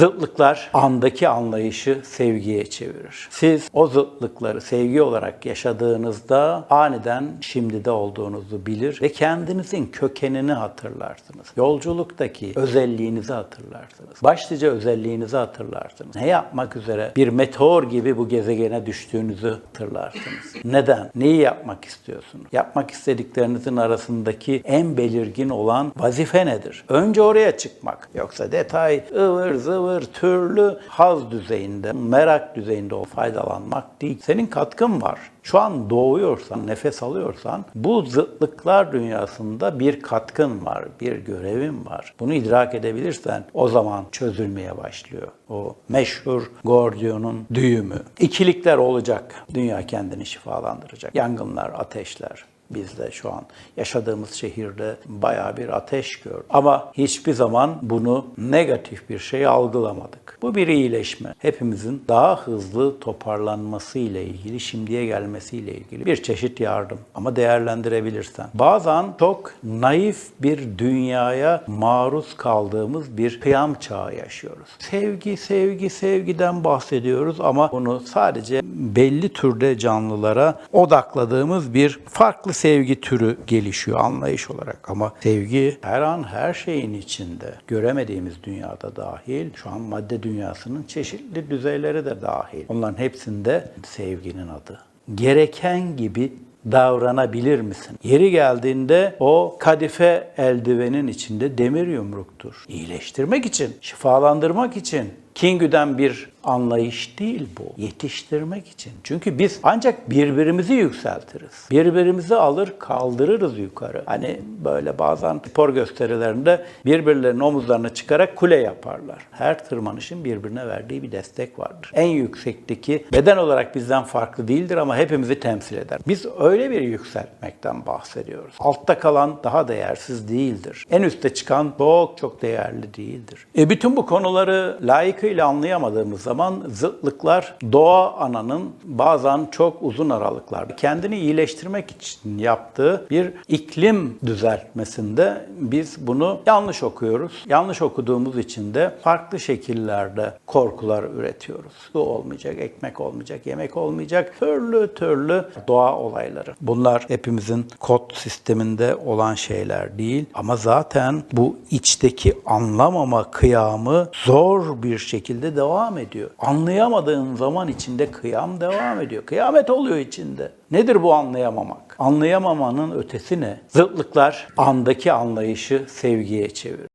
Zıtlıklar andaki anlayışı sevgiye çevirir. Siz o zıtlıkları sevgi olarak yaşadığınızda aniden şimdide olduğunuzu bilir ve kendinizin kökenini hatırlarsınız. Yolculuktaki özelliğinizi hatırlarsınız. Başlıca özelliğinizi hatırlarsınız. Ne yapmak üzere bir meteor gibi bu gezegene düştüğünüzü hatırlarsınız. Neden? Neyi yapmak istiyorsunuz? Yapmak istediklerinizin arasındaki en belirgin olan vazife nedir? Önce oraya çıkmak. Yoksa detay ıvır zıvır türlü haz düzeyinde, merak düzeyinde o faydalanmak değil. Senin katkın var. Şu an doğuyorsan, nefes alıyorsan bu zıtlıklar dünyasında bir katkın var, bir görevin var. Bunu idrak edebilirsen o zaman çözülmeye başlıyor. O meşhur Gordion'un düğümü. İkilikler olacak. Dünya kendini şifalandıracak. Yangınlar, ateşler, biz de şu an yaşadığımız şehirde bayağı bir ateş gördük. Ama hiçbir zaman bunu negatif bir şey algılamadık. Bu bir iyileşme. Hepimizin daha hızlı toparlanması ile ilgili, şimdiye gelmesi ile ilgili bir çeşit yardım. Ama değerlendirebilirsen. Bazen çok naif bir dünyaya maruz kaldığımız bir kıyam çağı yaşıyoruz. Sevgi, sevgi, sevgiden bahsediyoruz ama bunu sadece belli türde canlılara odakladığımız bir farklı sevgi türü gelişiyor anlayış olarak. Ama sevgi her an her şeyin içinde. Göremediğimiz dünyada dahil, şu an madde dünyasının çeşitli düzeyleri de dahil. Onların hepsinde sevginin adı. Gereken gibi davranabilir misin? Yeri geldiğinde o kadife eldivenin içinde demir yumruktur. İyileştirmek için, şifalandırmak için, kin güden bir anlayış değil bu. Yetiştirmek için. Çünkü biz ancak birbirimizi yükseltiriz. Birbirimizi alır kaldırırız yukarı. Hani böyle bazen spor gösterilerinde birbirlerinin omuzlarına çıkarak kule yaparlar. Her tırmanışın birbirine verdiği bir destek vardır. En yüksekteki beden olarak bizden farklı değildir ama hepimizi temsil eder. Biz öyle bir yükseltmekten bahsediyoruz. Altta kalan daha değersiz değildir. En üste çıkan çok çok değerli değildir. E bütün bu konuları layıkıyla anlayamadığımız zaman zıtlıklar doğa ananın bazen çok uzun aralıklarda kendini iyileştirmek için yaptığı bir iklim düzeltmesinde biz bunu yanlış okuyoruz. Yanlış okuduğumuz için de farklı şekillerde korkular üretiyoruz. Su olmayacak, ekmek olmayacak, yemek olmayacak. Türlü türlü doğa olayları. Bunlar hepimizin kod sisteminde olan şeyler değil. Ama zaten bu içteki anlamama kıyamı zor bir şekilde devam ediyor. Anlayamadığın zaman içinde kıyam devam ediyor. Kıyamet oluyor içinde. Nedir bu anlayamamak? Anlayamamanın ötesi ne? Zıtlıklar andaki anlayışı sevgiye çevirir.